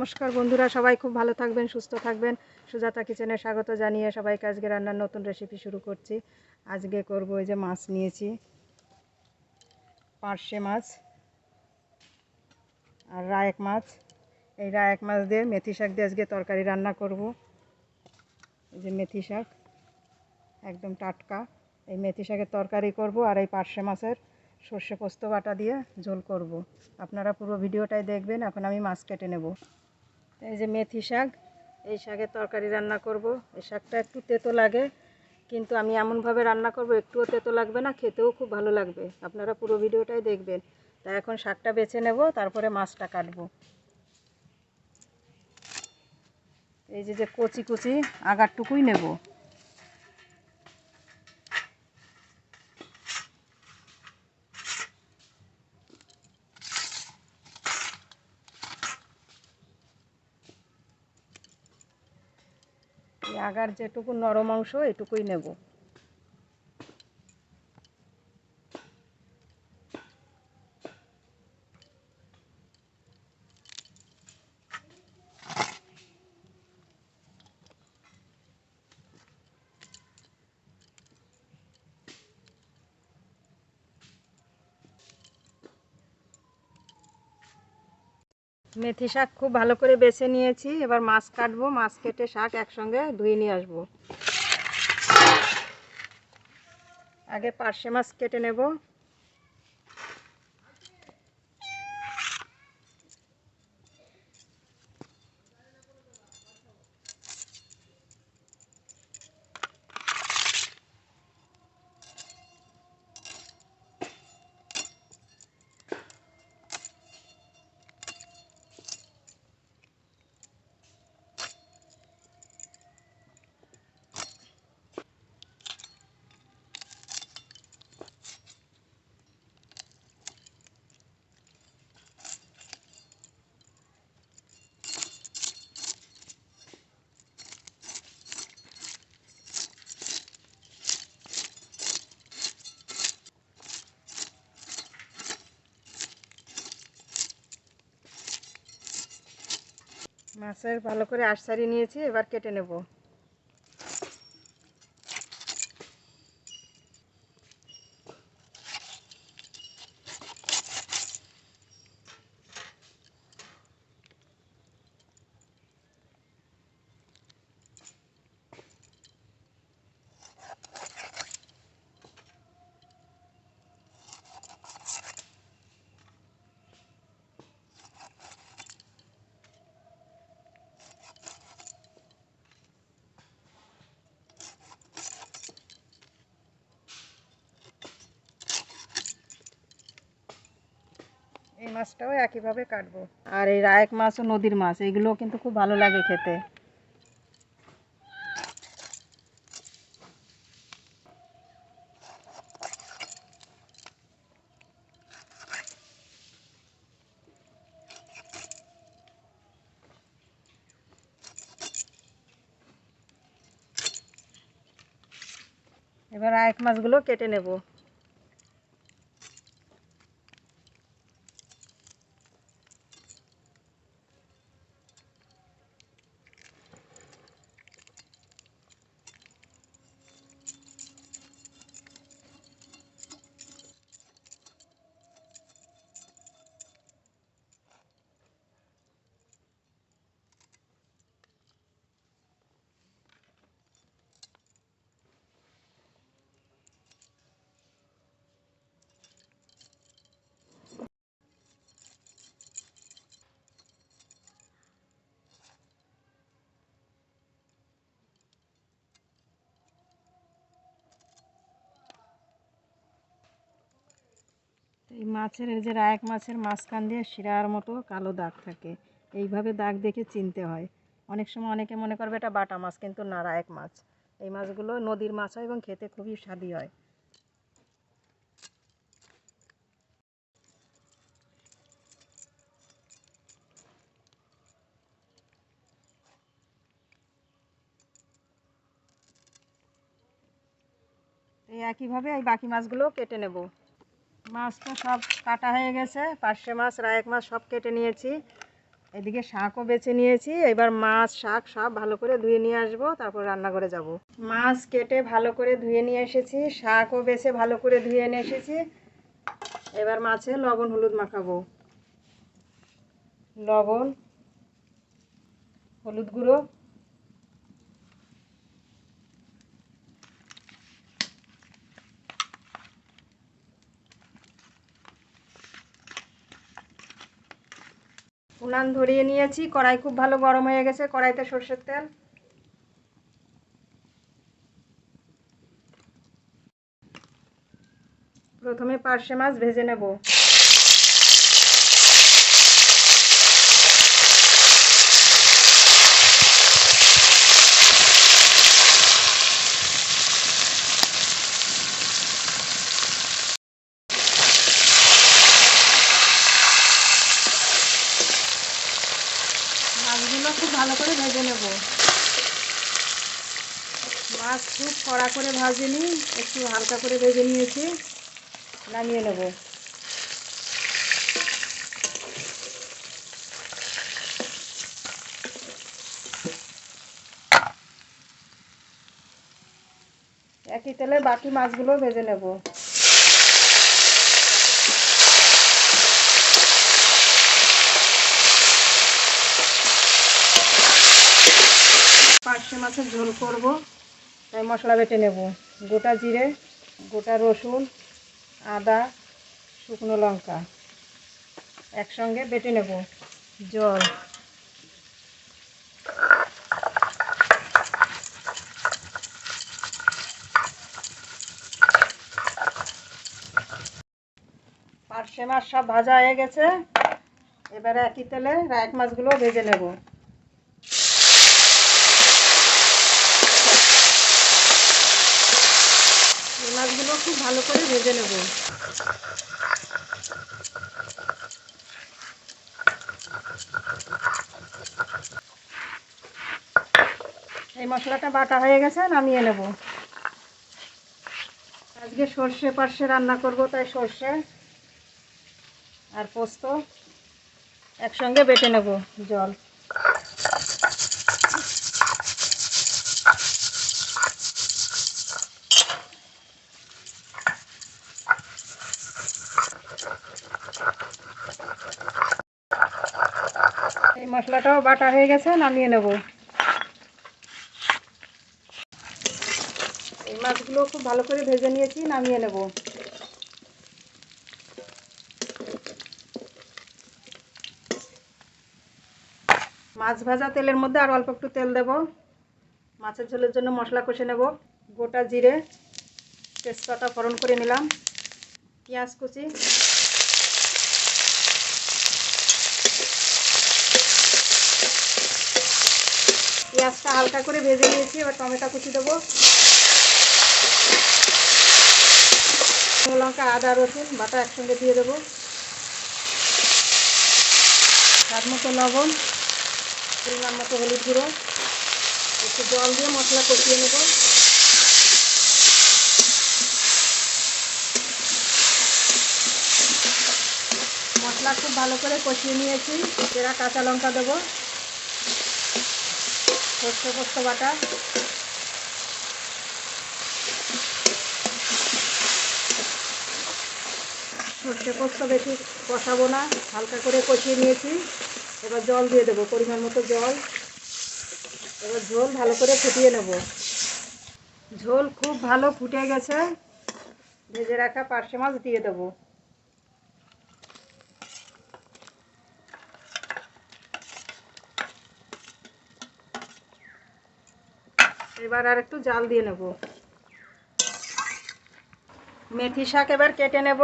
নমস্কার বন্ধুরা, সবাই খুব ভালো থাকবেন, সুস্থ থাকবেন। সুজাতা কিচেনে স্বাগত জানিয়ে সবাইকে আজকে রান্নার নতুন রেসিপি শুরু করছি। আজকে করব এই যে মাছ নিয়েছি, পার্শে মাছ আর রায়েক মাছ। এই রায়েক মাছ দিয়ে মেথি শাক দিয়ে আজকে তরকারি রান্না করব। এই যে মেথি শাক, একদম টাটকা। এই মেথি শাকের তরকারি করব আর এই পার্শে মাছের সর্ষে পোস্ত বাটা দিয়ে ঝোল করব। আপনারা পুরো ভিডিওটাই দেখবেন, এখন আমি মাছ কেটে নেব। এই যে মেথি শাক, এই শাকের তরকারি রান্না করব। এই শাকটা একটু তেতো লাগে, কিন্তু আমি এমনভাবে রান্না করব, একটুও তেতো লাগবে না, খেতেও খুব ভালো লাগবে। আপনারা পুরো ভিডিওটাই দেখবেন। তা এখন শাকটা বেছে নেব, তারপরে মাছটা কাটবো। এই যে যে কচি কচি আগারটুকুই নেব এই আগার যেটুকু নরম অংশ এটুকুই নেব। মেথি শাক খুব ভালো করে বেছে নিয়েছি। এবার মাছ কাটবো, মাছ কেটে শাক একসঙ্গে ধুয়ে নিয়ে আসব। আগে পার্শে মাছ কেটে নেব। মাছের ভালো করে আশসারি নিয়েছি এবার কেটে নেব। মাছটাও একইভাবে কাটবো। আর এই রায়েক মাছ ও নদীর মাছ এইগুলোও কিন্তু খুব ভালো লাগে খেতে। এবার রায়েক মাছগুলো কেটে নেব। এই মাছের, এই যে রায়েক মাছের মাঝখান দিয়ে শিরার মতো কালো দাগ থাকে। এইভাবে দাগ দেখে চিনতে হয়। অনেক সময় অনেকে মনে করবে এটা বাটা মাছ, কিন্তু না, রায়েক মাছ। এই মাছগুলো নদীর মাছ হয় এবং খেতে খুবই স্বাদি হয়। এই একইভাবে এই বাকি মাছগুলো কেটে নেব। মাছ তো সব কাটা হয়ে গেছে পার্শে মাছ, রায়েক মাছ সব কেটে নিয়েছি। এদিকে শাকও বেছে নিয়েছি, এবার মাছ, শাক সব ভালো করে ধুয়ে নিয়ে আসব, তারপর রান্নাঘরে যাব। মাছ কেটে ভালো করে ধুয়ে নিয়ে এসেছি, শাকও বেছে ভালো করে ধুয়ে নিয়ে এসেছি। এবার মাছে লবণ হলুদ মাখাবো। লবণ, হলুদ গুঁড়ো উনান ধরিয়ে নিয়েছি, কড়াই খুব ভালো গরম হয়ে গেছে, কড়াইতে সর্ষের তেল। প্রথমে পার্শে মাছ ভেজে নেব মাছগুলো খুব ভালো করে ভেজে নেব মাছ খুব কড়া করে ভাজিনি একটু হালকা করে ভেজে নিয়েছি, নামিয়ে নেব। একই তেলে বাকি মাছগুলো ভেজে নেব। পার্শে মাছের ঝোল করব। মশলা বেটে নেব। গোটা জিরে, গোটা রসুন, আদা, শুকনো লঙ্কা একসঙ্গে বেটে নেব। জল। পার্শে মাছ সব ভাজা হয়ে গেছে। এবারে একই তেলে রায়ক মাছগুলো ভেজে নেব এই মাছগুলো খুব ভালো করে ভেজে নেব। এই মশলাটা বাটা হয়ে গেছে, নামিয়ে নেব। আজকে সর্ষে পার্শে রান্না করব, তাই সর্ষে আর পোস্ত একসঙ্গে বেটে নেব জল এই মশলাটাও বাটা হয়ে গেছে, নামিয়ে নেব। এই মাছগুলো খুব ভালো করে ভেজে নিয়েছি, নামিয়ে নেব। মাছ ভাজা তেলের মধ্যে আর অল্প একটু তেল দেব। মাছের ঝোলের জন্য মশলা কষে নেব। গোটা জিরে, তেজপাতা ফোড়ন করে নিলাম। পেঁয়াজ কুচি। পেঁয়াজটা হালকা করে ভেজে নিয়েছি, এবার টমেটো কুচি দেবো। লঙ্কা, আদা, রসুন, বাটা একসঙ্গে দিয়ে দেবো। স্বাদ মতো লবণ, পরিমাণ মতো হলুদ গুঁড়ো, একটু জল দিয়ে মশলা কষিয়ে নেব। মশলা খুব ভালো করে কষিয়ে নিয়েছি। এরা কাঁচা লঙ্কা দেবো। সর্ষে পোস্ত বাটা। সর্ষে পোস্ত বেশি কষাবো না, হালকা করে কষিয়ে নিয়েছি। এবার জল দিয়ে দেবো, পরিমাণ মতো জল। এবার ঝোল ভালো করে ফুটিয়ে নেব। ঝোল খুব ভালো ফুটে গেছে। ভেজে রাখা পার্শে মাছ দিয়ে দেবো। এবার আর একটু জাল দিয়ে নেব। মেথি শাক এবার কেটে নেব।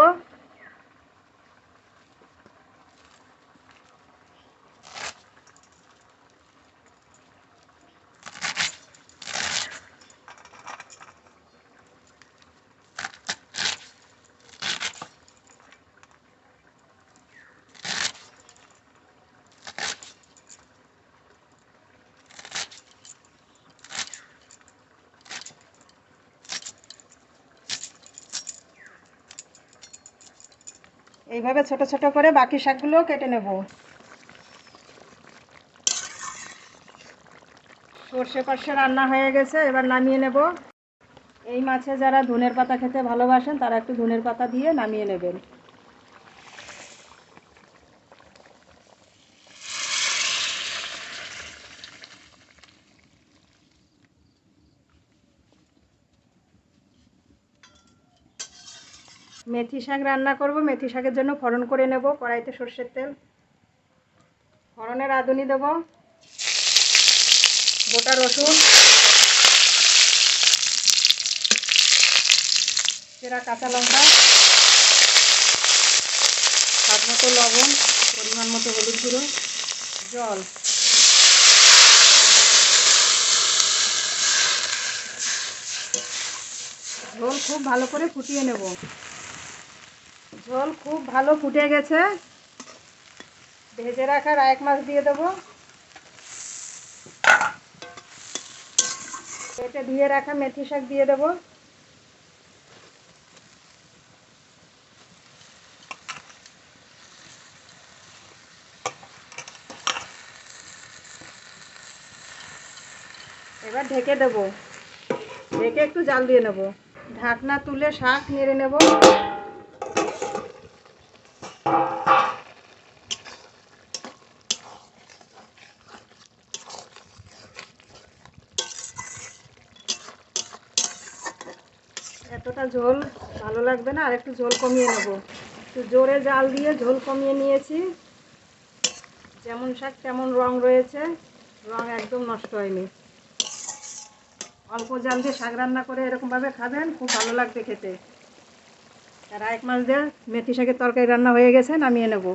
এইভাবে ছোট ছোট করে বাকি শাকগুলো কেটে নেব। সর্ষে পার্শ্বে রান্না হয়ে গেছে, এবার নামিয়ে নেব। এই মাছে যারা ধনের পাতা খেতে ভালোবাসেন, তারা একটু ধনের পাতা দিয়ে নামিয়ে নেবেন। মেথি শাক রান্না করব, মেথি শাকের জন্য ফোড়ন করে নেব, কড়াইতে সর্ষের তেল। ফোড়নের রাঁধুনি দেব, গোটা রসুন সেরা কাঁচা লঙ্কা, স্বাদ মতো লবণ, পরিমাণ মতো হলুদ গুঁড়ো, জল। ঝোল খুব ভালো করে ফুটিয়ে নেব। ঝোল খুব ভালো ফুটে গেছে। ভেজে রাখা এক মাছ দিয়ে দেবো। কেটে ধুয়ে রাখা মেথি শাক দিয়ে দেবো। এবার ঢেকে দেবো। ঢেকে একটু জাল দিয়ে নেব। ঢাকনা তুলে শাক নেড়ে নেব। এতটা ঝোল ভালো লাগবে না, আর একটু ঝোল কমিয়ে নেব। একটু জোরে জাল দিয়ে ঝোল কমিয়ে নিয়েছি। যেমন শাক, তেমন রং রয়েছে। রং একদম নষ্ট হয়নি। অল্প জাল দিয়ে শাক রান্না করে এরকমভাবে খাবেন, খুব ভালো লাগবে খেতে। আর এক মাস দিয়ে মেথি শাকের তরকারি রান্না হয়ে গেছে নামিয়ে নেব।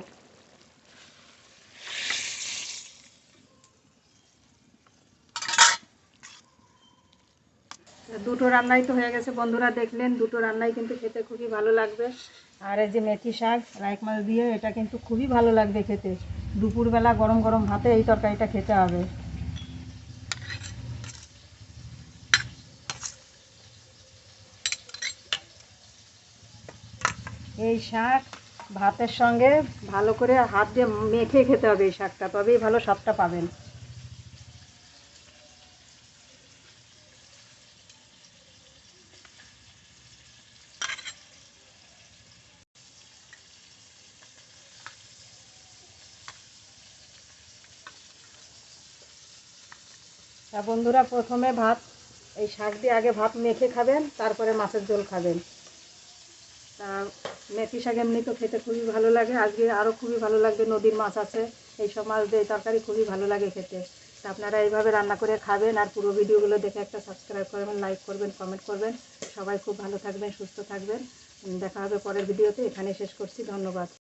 দুটো রান্নাই তো হয়ে গেছে। বন্ধুরা দেখলেন, দুটো রান্নাই কিন্তু খেতে খুবই ভালো লাগবে। আর এই যে মেথি শাক, রাইক মাছ দিয়ে এটা কিন্তু খুবই ভালো লাগবে খেতে। দুপুরবেলা গরম গরম ভাতে এই তরকারিটা খেতে হবে। এই শাক ভাতের সঙ্গে ভালো করে হাত দিয়ে মেখে খেতে হবে এই শাকটা, তবেই ভালো স্বাদটা পাবেন। তা বন্ধুরা প্রথমে ভাত, এই শাক দিয়ে আগে ভাত মেখে খাবেন, তারপরে মাছের ঝোল খাবেন। তা মেথি শাক এমনি তো খেতে খুবই ভালো লাগে, আজকে আরও খুবই ভালো লাগবে, নদীর মাছ আছে এই সব মাছ দিয়ে তরকারি খুবই ভালো লাগে খেতে। তা আপনারা এইভাবে রান্না করে খাবেন, আর পুরো ভিডিওগুলো দেখে একটা সাবস্ক্রাইব করবেন লাইক করবেন কমেন্ট করবেন। সবাই খুব ভালো থাকবেন, সুস্থ থাকবেন। দেখা হবে পরের ভিডিওতে এখানে শেষ করছি, ধন্যবাদ।